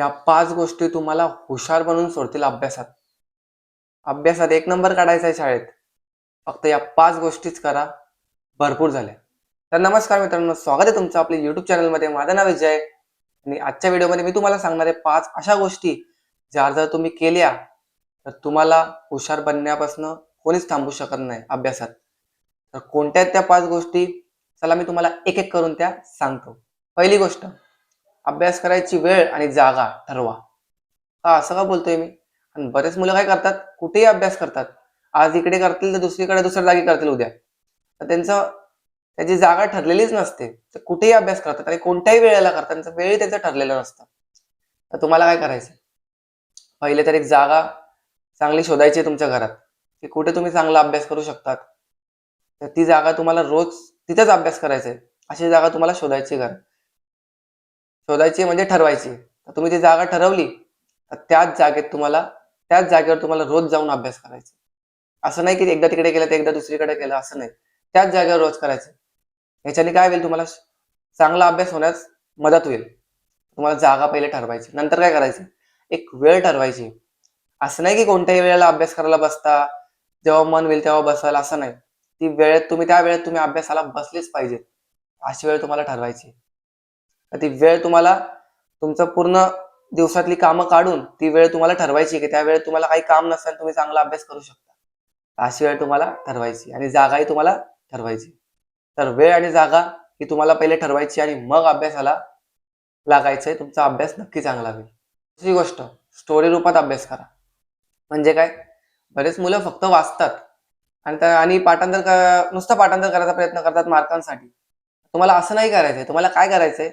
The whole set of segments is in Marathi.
या पाच गोष्टी तुम्हाला हुशार बनवून सोडतील अभ्यासात. अभ्यासात एक नंबर काढायचा आहे शाळेत. फक्त या पाच गोष्टीच करा. भरपूर झाल्या तर नमस्कार मित्रांनो स्वागत आहे तुमचं आपल्या युट्यूब चॅनलमध्ये माझं नाव विजय आणि आजच्या व्हिडिओमध्ये मी तुम्हाला सांगणार आहे पाच अशा गोष्टी ज्या जर तुम्ही केल्या तर तुम्हाला हुशार बनण्यापासून कोणीच थांबू शकत नाही अभ्यासात. तर कोणत्या आहेत त्या पाच गोष्टी? चला मी तुम्हाला एक एक करून त्या सांगतो. पहिली गोष्ट अभ्यास करायची वेळ आणि जागा ठरवा. का असं का बोलतोय मी? आणि बरेच मुलं काय करतात? कुठेही अभ्यास करतात. आज इकडे करतील तर दुसरीकडे दुसऱ्या जागी करतील उद्या. तर त्यांचं त्याची जागा ठरलेलीच नसते. तर कुठेही अभ्यास करतात आणि कोणत्याही वेळेला करतात. त्यांचं वेळही त्यांचं ठरलेलं नसतं. तर तुम्हाला काय करायचं पहिले तर एक जागा चांगली शोधायची तुमच्या घरात. की कुठे तुम्ही चांगला अभ्यास करू शकतात. तर ती जागा तुम्हाला रोज तिथेच अभ्यास करायचा आहे अशी जागा तुम्हाला शोधायची घर. शोधायची म्हणजे ठरवायची. तुम्ही ती जागा ठरवली तर त्याच जागेत तुम्हाला त्याच जागेवर तुम्हाला रोज जाऊन अभ्यास करायचा. असं नाही की एकदा तिकडे केलं तर एकदा दुसरीकडे केलं असं नाही. त्याच जागेवर रोज करायचं. ह्याच्याने काय होईल तुम्हाला? चांगला अभ्यास होण्यास मदत होईल. तुम्हाला जागा पहिले ठरवायची. नंतर काय करायचं? एक वेळ ठरवायची. असं नाही की कोणत्याही वेळेला अभ्यास करायला बसता जेव्हा मन होईल तेव्हा बसायला असं नाही. ती वेळेत तुम्ही त्या वेळेत तुम्ही अभ्यासाला बसलेच पाहिजे अशी वेळ तुम्हाला ठरवायची. ती वेळ तुम्हाला तुमचं पूर्ण दिवसातली कामं काढून ती वेळ तुम्हाला ठरवायची की त्या वेळेत तुम्हाला काही काम नसेल तुम्ही चांगला अभ्यास करू शकता. अशी वेळ तुम्हाला ठरवायची आणि जागाही तुम्हाला ठरवायची तर वेळ आणि जागा ही तुम्हाला पहिले ठरवायची आणि मग अभ्यासाला लागायचंय. तुमचा अभ्यास नक्की चांगला होईल. दुसरी गोष्ट स्टोरी रूपात अभ्यास करा. म्हणजे काय? बरेच मुलं फक्त वाचतात आणि आणि पाठांतर नुसतं पाठांतर करायचा प्रयत्न करतात मार्कांसाठी. तुम्हाला असं नाही करायचंय. तुम्हाला काय करायचंय?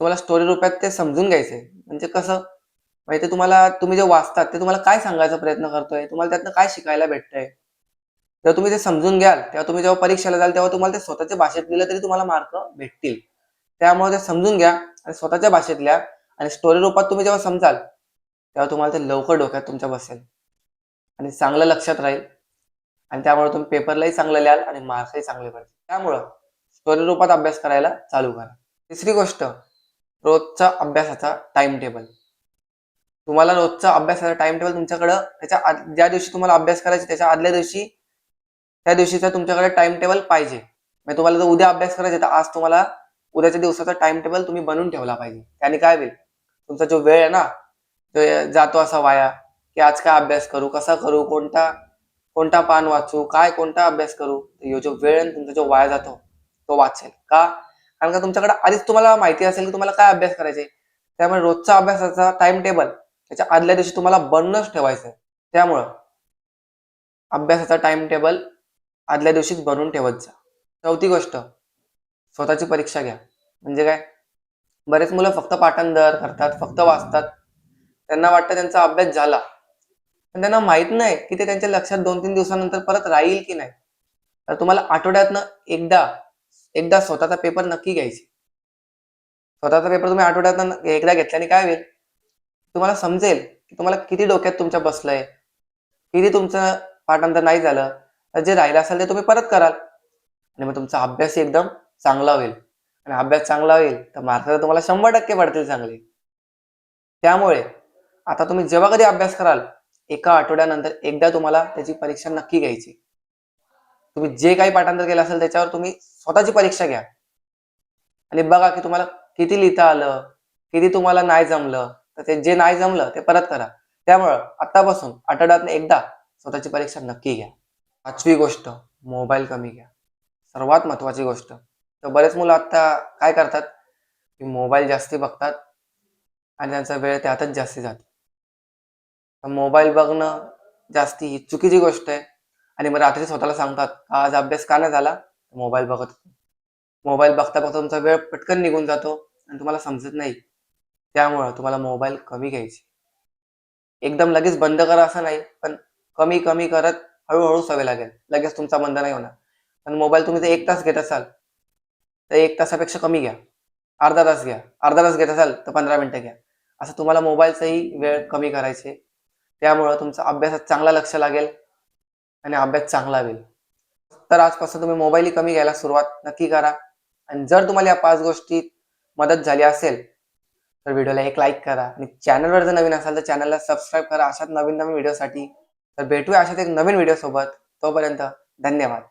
तुम्हाला स्टोरी रूपात ते समजून घ्यायचंय. म्हणजे कसं म्हणजे ते तुम्हाला तुम्ही जे वाचतात ते तुम्हाला काय सांगायचा प्रयत्न करतोय? तुम्हाला त्यातनं काय शिकायला भेटतंय? जेव्हा तुम्ही ते समजून घ्याल तेव्हा तुम्ही जेव्हा परीक्षेला जाल तेव्हा तुम्हाला ते स्वतःच्या भाषेत लिहिलं तरी तुम्हाला मार्क भेटतील. त्यामुळे ते समजून घ्या आणि स्वतःच्या भाषेत लिहा आणि स्टोरी रूपात तुम्ही जेव्हा समजाल तेव्हा तुम्हाला ते लवकर डोक्यात तुमच्या बसेल. आणि चांगलं लक्षात राहील. आणि त्यामुळे तुम्ही पेपरलाही चांगलं लिहाल आणि मार्क्सही चांगले पडतील. त्यामुळं स्टोरी रूपात अभ्यास करायला चालू करा. तिसरी गोष्ट रोजचा अभ्यासाचा टाइम टेबल तुम्हाला रोजचा अभ्यासाचा टाइम टेबल तुमच्याकडं त्याच्या ज्या दिवशी तुम्हाला अभ्यास करायचा त्याच्या आदल्या दिवशी त्या दिवशीचा तुमच्याकडे टाइम टेबल पाहिजे. म्हणजे तुम्हाला जर उद्या अभ्यास करायचा तर आज तुम्हाला उद्याच्या दिवसाचा टाइम टेबल तुम्ही बनवून ठेवला पाहिजे. त्याने काय होईल? तुमचा जो वेळ आहे ना तो जातो असा वाया की आज काय अभ्यास करू कसा करू कोणता कोणता पान वाचू काय कोणता अभ्यास करू ह्यो जो वेळ आहे, तुमचा जो वाया जातो तो वाचेल. का? कारण का तुमच्याकडे आधीच तुम्हाला माहिती असेल की तुम्हाला काय अभ्यास करायचे त्यामुळे रोजचा अभ्यासाचा टाइम टेबल त्याच्या आदल्या दिवशी तुम्हाला बनणंच ठेवायचं आहे. त्यामुळं अभ्यासाचा टाइम टेबल आदल्या दिवशीच बनवून ठेवत जा. चौथी गोष्ट स्वतःची परीक्षा घ्या. म्हणजे काय? बरेच मुलं फक्त पाठांतर करतात फक्त वाचतात. त्यांना वाटतं त्यांचा अभ्यास झाला. पण त्यांना माहीत नाही की ते त्यांच्या लक्षात दोन तीन दिवसानंतर परत राहील की नाही. तर तुम्हाला आठवड्यातनं एकदा एकदा स्वतःचा पेपर नक्की घ्यायचे. स्वतःचा पेपर तुम्ही आठवड्यात एकदा घेतल्याने काय होईल? तुम्हाला समजेल की तुम्हाला किती डोक्यात तुमच्या बसलंय. किती तुमचं पाठांतर नाही झालं. तर जे राहिलं असेल ते तुम्ही परत कराल. आणि मग तुमचा अभ्यास एकदम चांगला होईल. आणि अभ्यास चांगला होईल तर मार्क तर तुम्हाला शंभर टक्के पडतील चांगले. त्यामुळे आता तुम्ही जेव्हा कधी अभ्यास कराल एका आठवड्यानंतर एकदा तुम्हाला त्याची परीक्षा नक्की घ्यायची. तुम्ही जे काही पाठांतर केलं असेल त्याच्यावर तुम्ही स्वतःची परीक्षा घ्या. आणि बघा की तुम्हाला किती लिहिता आलं किती तुम्हाला नाही जमलं तर ते जे नाही जमलं ते परत करा. त्यामुळं आतापासून आठवड्यातनं एकदा स्वतःची परीक्षा नक्की घ्या. पाचवी गोष्ट मोबाईल कमी घ्या. सर्वात महत्वाची गोष्ट तर बरेच मुलं आता काय करतात? की मोबाईल जास्ती बघतात आणि त्यांचा वेळ त्यातच जास्ती जातो. मोबाईल बघणं जास्ती ही चुकीची गोष्ट आहे. आणि मग रात्री स्वतःला सांगतात आज अभ्यास का नाही झाला. मोबाईल बघत मोबाईल बघता बघता तुमचा वेळ पटकन निघून जातो आणि तुम्हाला समजत नाही. त्यामुळं तुम्हाला मोबाईल कमी घ्यायची. एकदम लगेच बंद करा असं नाही पण कमी कमी करत हळूहळू सवय लागेल. लगेच तुमचा बंद नाही होणार. पण मोबाईल तुम्ही जर एक तास घेत असाल तर एक तासापेक्षा कमी घ्या. अर्धा तास घ्या. अर्धा तास घेत असाल तर पंधरा मिनिटं घ्या. असं तुम्हाला मोबाईलचाही वेळ कमी करायचे. त्यामुळं तुमचा अभ्यासात चांगला लक्ष लागेल. आणि अभ्यास चांगला होईल. तर आजपासून तुम्ही मोबाईलही कमी घ्यायला सुरुवात नक्की करा. आणि जर तुम्हाला या पाच गोष्टीत मदत झाली असेल तर व्हिडिओला एक लाईक करा. आणि चॅनलवर जर नवीन असाल तर चॅनलला सबस्क्राईब करा. अशाच नवीन नवीन व्हिडिओसाठी तर भेटूया अशाच एक नवीन व्हिडिओ सोबत तोपर्यंत धन्यवाद.